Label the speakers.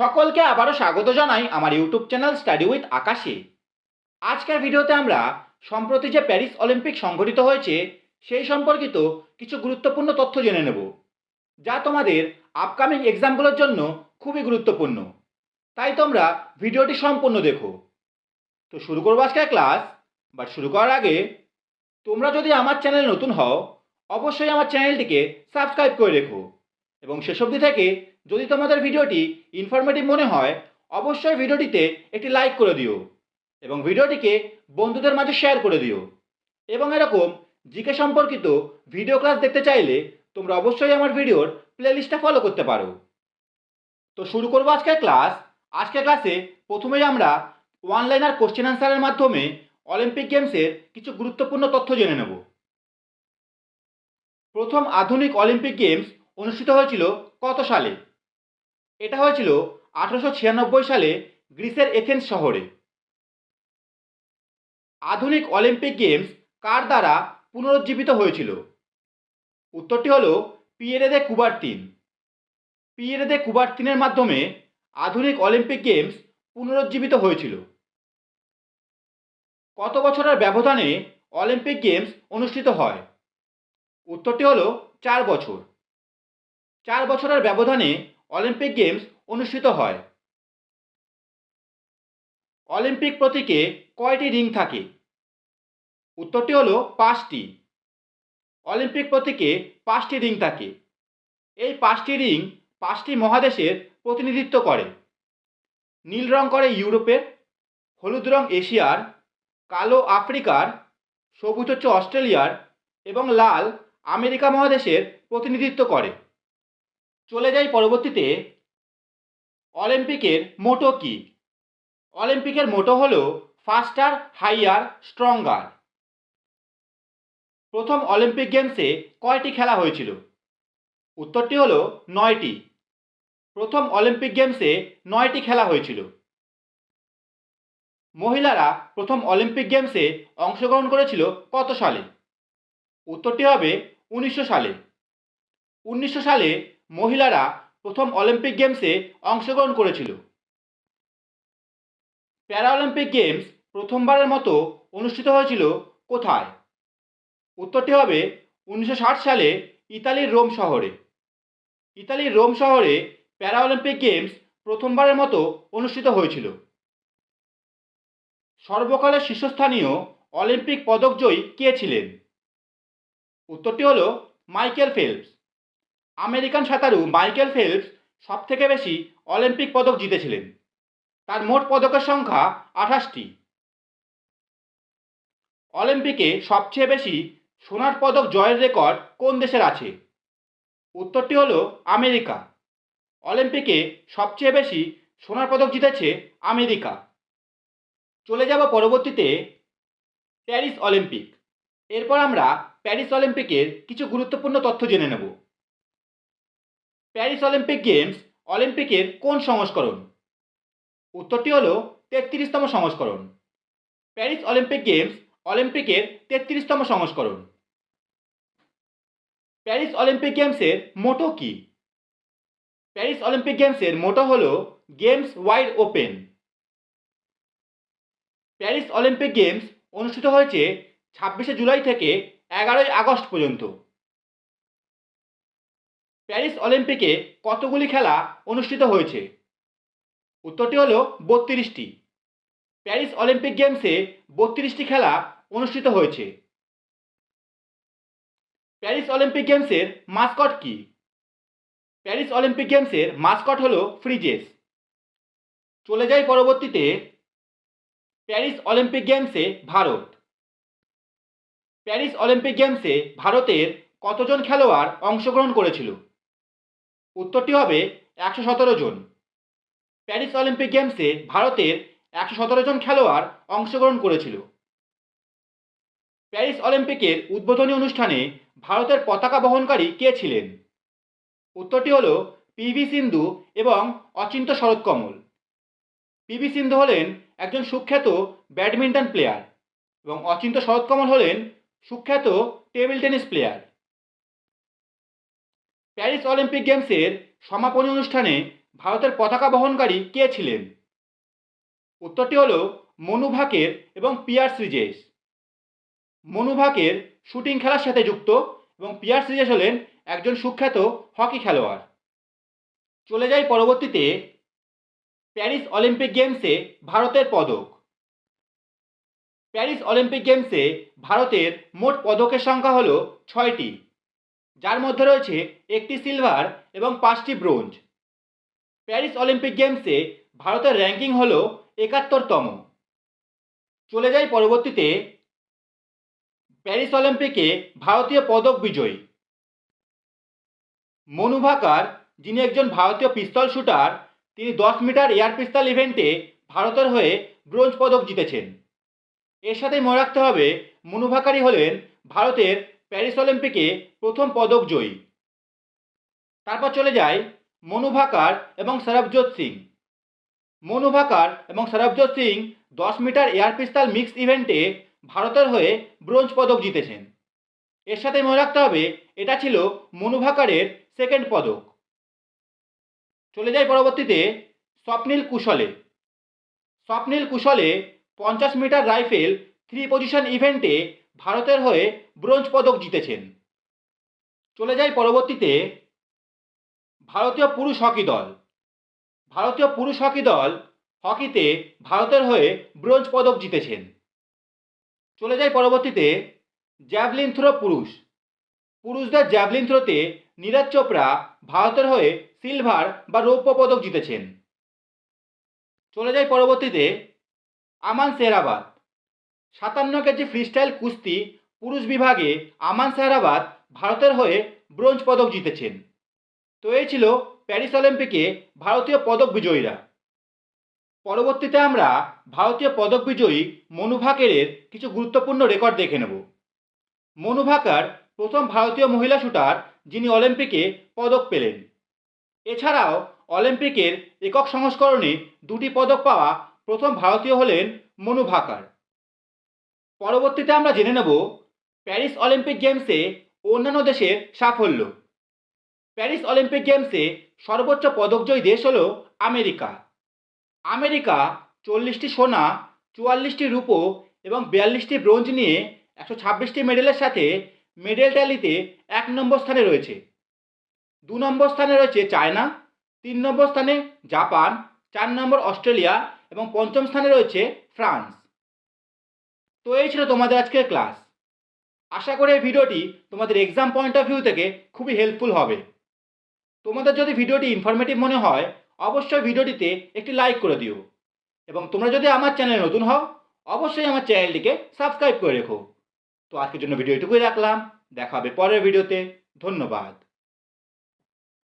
Speaker 1: সকলকে আবারও স্বাগত জানাই আমার ইউটিউব চ্যানেল স্টাডি উইথ আকাশে। আজকের ভিডিওতে আমরা, সম্প্রতি যে প্যারিস অলিম্পিক সংঘটিত হয়েছে, সেই সম্পর্কিত কিছু গুরুত্বপূর্ণ তথ্য জেনে নেব, যা তোমাদের আপকামিং এক্সামগুলোর জন্য খুবই গুরুত্বপূর্ণ। তাই তোমরা ভিডিওটি সম্পূর্ণ দেখো। তো শুরু করব আজকের ক্লাস বাট শুরু করার আগে, তোমরা যদি আমার চ্যানেল নতুন হও, অবশ্যই আমার চ্যানেলটিকে সাবস্ক্রাইব করে রেখো, এবং শেষ অবধি থেকে যদি তোমাদের ভিডিওটি ইনফরমেটিভ মনে হয়, অবশ্যই ভিডিওটিতে একটি লাইক করে দিও এবং ভিডিওটিকে বন্ধুদের মাঝে শেয়ার করে দিও। এবং এরকম জিকে সম্পর্কিত ভিডিও ক্লাস দেখতে চাইলে তোমরা অবশ্যই আমার ভিডিওর প্লেলিস্টটা ফলো করতে পারো। তো শুরু করব আজকের ক্লাস আজকের ক্লাসে প্রথমেই আমরা অনলাইনার কোশ্চেন অ্যান্সারের মাধ্যমে অলিম্পিক গেমসের কিছু গুরুত্বপূর্ণ তথ্য জেনে নেব। প্রথম আধুনিক অলিম্পিক গেমস অনুষ্ঠিত হয়েছিল কত সালে? এটা হয়েছিল আঠারোশো ছিয়ানব্বই সালে গ্রিসের এথেন্স শহরে। আধুনিক অলিম্পিক গেমস কার দ্বারা পুনরুজ্জীবিত হয়েছিল? উত্তরটি হল পিয়েরে দে কুবার্তিন। পিয়েরে দে কুবার্তিনের মাধ্যমে আধুনিক অলিম্পিক গেমস পুনরুজ্জীবিত হয়েছিল। কত বছরের ব্যবধানে অলিম্পিক গেমস অনুষ্ঠিত হয়? উত্তরটি হল চার বছর। চার বছরের ব্যবধানে অলিম্পিক গেমস অনুষ্ঠিত হয়। অলিম্পিক প্রতীকে কয়টি রিং থাকে? উত্তরটি হলো পাঁচটি। অলিম্পিক প্রতীকে পাঁচটি রিং থাকে। এই পাঁচটি রিং পাঁচটি মহাদেশের প্রতিনিধিত্ব করে। নীল রং করে ইউরোপের, হলুদ রং এশিয়ার, কালো আফ্রিকার, সবুজ হচ্ছে অস্ট্রেলিয়ার এবং লাল আমেরিকা মহাদেশের প্রতিনিধিত্ব করে। চলে যাই পরবর্তীতে, অলিম্পিকের মোটো কি? অলিম্পিকের মোটো হল ফাস্টার হাইয়ার স্ট্রঙ্গার প্রথম অলিম্পিক গেমসে কয়টি খেলা হয়েছিল? উত্তরটি হল নয়টি। প্রথম অলিম্পিক গেমসে নয়টি খেলা হয়েছিল। মহিলারা প্রথম অলিম্পিক গেমসে অংশগ্রহণ করেছিল কত সালে? উত্তরটি হবে উনিশশো সালে। উনিশশো সালে মহিলারা প্রথম অলিম্পিক গেমসে অংশগ্রহণ করেছিল। প্যারাঅলিম্পিক গেমস প্রথমবারের মতো অনুষ্ঠিত হয়েছিল কোথায়? উত্তরটি হবে উনিশশো ষাট সালে ইতালির রোম শহরে। ইতালির রোম শহরে প্যারাঅলিম্পিক গেমস প্রথমবারের মতো অনুষ্ঠিত হয়েছিল। সর্বকালের শীর্ষস্থানীয় অলিম্পিক পদকজয়ী কে ছিলেন? উত্তরটি হলো মাইকেল ফেলপস। আমেরিকান সাঁতারু মাইকেল ফেলপস সব থেকে বেশি অলিম্পিক পদক জিতেছিলেন। তার মোট পদকের সংখ্যা আঠাশটি। অলিম্পিকে সবচেয়ে বেশি সোনার পদক জয়ের রেকর্ড কোন দেশের আছে? উত্তরটি হলো আমেরিকা। অলিম্পিকে সবচেয়ে বেশি সোনার পদক জিতেছে আমেরিকা। চলে যাব পরবর্তীতে প্যারিস অলিম্পিক। এরপর আমরা প্যারিস অলিম্পিকের কিছু গুরুত্বপূর্ণ তথ্য জেনে নেব। প্যারিস অলিম্পিক গেমস অলিম্পিকের কোন সংস্করণ? উত্তরটি হলো তেত্রিশতম সংস্করণ। প্যারিস অলিম্পিক গেমস অলিম্পিকের তেত্রিশতম সংস্করণ। প্যারিস অলিম্পিক গেমসের মোটো কি? প্যারিস অলিম্পিক গেমসের মোটো হল games wide open. Paris Olympic games অনুষ্ঠিত হয়েছে ছাব্বিশে জুলাই থেকে এগারোই আগস্ট পর্যন্ত। প্যারিস অলিম্পিকে কতগুলি খেলা অনুষ্ঠিত হয়েছে? উত্তরটি হলো বত্রিশটি। প্যারিস অলিম্পিক গেমসে বত্রিশটি খেলা অনুষ্ঠিত হয়েছে। প্যারিস অলিম্পিক গেমসের মাস্কট কি? প্যারিস অলিম্পিক গেমসের মাস্কট হলো ফ্রিজেস। চলে যাই পরবর্তীতে। প্যারিস অলিম্পিক গেমসে ভারত। প্যারিস অলিম্পিক গেমসে ভারতের কতজন খেলোয়াড় অংশগ্রহণ করেছিল? উত্তরটি হবে একশো সতেরো জন। প্যারিস অলিম্পিক গেমসে ভারতের একশো সতেরো জন খেলোয়াড় অংশগ্রহণ করেছিল। প্যারিস অলিম্পিকের উদ্বোধনী অনুষ্ঠানে ভারতের পতাকা বহনকারী কে ছিলেন? উত্তরটি হল পিভি সিন্ধু এবং অচিন্ত শরৎকমল। পিভি সিন্ধু হলেন একজন সুখ্যাত ব্যাডমিন্টন প্লেয়ার এবং অচিন্ত শরৎকমল হলেন সুখ্যাত table tennis player. Paris Olympic গেমসের সমাপনী অনুষ্ঠানে ভারতের পতাকা বহনকারী কে ছিলেন? উত্তরটি হল মনু ভাকের এবং পিয়ার সিজেস মনু ভাকের শুটিং খেলার সাথে যুক্ত এবং পিয়ার সিজেস হলেন একজন সুখ্যাত হকি খেলোয়াড়। চলে যাই পরবর্তীতে প্যারিস অলিম্পিক গেমসে ভারতের পদক। প্যারিস অলিম্পিক গেমসে ভারতের মোট পদকের সংখ্যা হল ছয়টি। যার মধ্যে রয়েছে একটি সিলভার এবং পাঁচটি ব্রোঞ্জ প্যারিস অলিম্পিক গেমসে ভারতের র্যাঙ্কিং হল একাত্তরতম। চলে যাই পরবর্তীতে। প্যারিস অলিম্পিকে ভারতীয় পদক বিজয়ী। মনু ভাকার, যিনি একজন ভারতীয় পিস্তল শুটার তিনি দশ মিটার এয়ার পিস্তল ইভেন্টে ভারতের হয়ে ব্রোঞ্জ পদক জিতেছেন। এর সাথে মনে রাখতে হবে, মনু ভাকারই হলেন ভারতের প্যারিস অলিম্পিকে প্রথম পদক জয়ী। তারপর চলে যায় মনু ভাকার এবং সরবজোৎ সিং। মনু ভাকার এবং সরবজোৎ সিং দশ মিটার এয়ার পিস্তল মিক্স ইভেন্টে ভারতের হয়ে ব্রোঞ্জ পদক জিতেছেন। এর সাথে মনে রাখতে হবে, এটা ছিল মনু ভাকারের সেকেন্ড পদক। চলে যায় পরবর্তীতে স্বপ্নীল কুশলে। স্বপ্নীল কুশলে পঞ্চাশ মিটার রাইফেল থ্রি পজিশন ইভেন্টে ভারতের হয়ে ব্রোঞ্জ পদক জিতেছেন। চলে যাই পরবর্তীতে ভারতীয় পুরুষ হকি দল। ভারতীয় পুরুষ হকি দল হকিতে ভারতের হয়ে ব্রোঞ্জ পদক জিতেছেন। চলে যাই পরবর্তীতে জ্যাভলিন থ্রো পুরুষ। পুরুষদের জ্যাভলিন থ্রোতে নীরজ চোপড়া ভারতের হয়ে সিলভার বা রৌপ্য পদক জিতেছেন। চলে যাই পরবর্তীতে আমান সেহরাবাদ। সাতান্ন কেজি ফ্রিস্টাইল কুস্তি পুরুষ বিভাগে আমান সেহরাবাদ ভারতের হয়ে ব্রোঞ্জ পদক জিতেছেন। তো এই ছিল প্যারিস অলিম্পিকে ভারতীয় পদক বিজয়ীরা। পরবর্তীতে আমরা ভারতীয় পদক বিজয়ী মনু ভাকেরের কিছু গুরুত্বপূর্ণ রেকর্ড দেখে নেব। মনু ভাকার প্রথম ভারতীয় মহিলা শুটার যিনি অলিম্পিকে পদক পেলেন। এছাড়াও অলিম্পিকের একক সংস্করণে দুটি পদক পাওয়া প্রথম ভারতীয় হলেন মনু ভাকার। পরবর্তীতে আমরা জেনে নেব প্যারিস অলিম্পিক গেমসে অন্যান্য দেশের সাফল্য। প্যারিস অলিম্পিক গেমসে সর্বোচ্চ পদকজয়ী দেশ হল আমেরিকা। আমেরিকা চল্লিশটি সোনা, চুয়াল্লিশটি রূপো এবং বিয়াল্লিশটি ব্রোঞ্জ নিয়ে একশো ছাব্বিশটি মেডেলের সাথে মেডেল ট্যালিতে এক নম্বর স্থানে রয়েছে। দু নম্বর স্থানে রয়েছে চায়না, তিন নম্বর স্থানে জাপান, চার নম্বর অস্ট্রেলিয়া এবং পঞ্চম স্থানে রয়েছে ফ্রান্স। তো এই ছিল তোমাদের আজকের ক্লাস আশা করি এই ভিডিওটি তোমাদের এক্সাম পয়েন্ট অফ ভিউ থেকে খুবই হেল্পফুল হবে। তোমাদের যদি ভিডিওটি ইনফরমেটিভ মনে হয়, অবশ্যই ভিডিওটিতে একটি লাইক করে দিও। এবং তোমরা যদি আমার চ্যানেলে নতুন হও, অবশ্যই আমার চ্যানেলটিকে সাবস্ক্রাইব করে রেখো। তো আজকের জন্য ভিডিও এটুকুই রাখলাম। দেখা হবে পরের ভিডিওতে। ধন্যবাদ।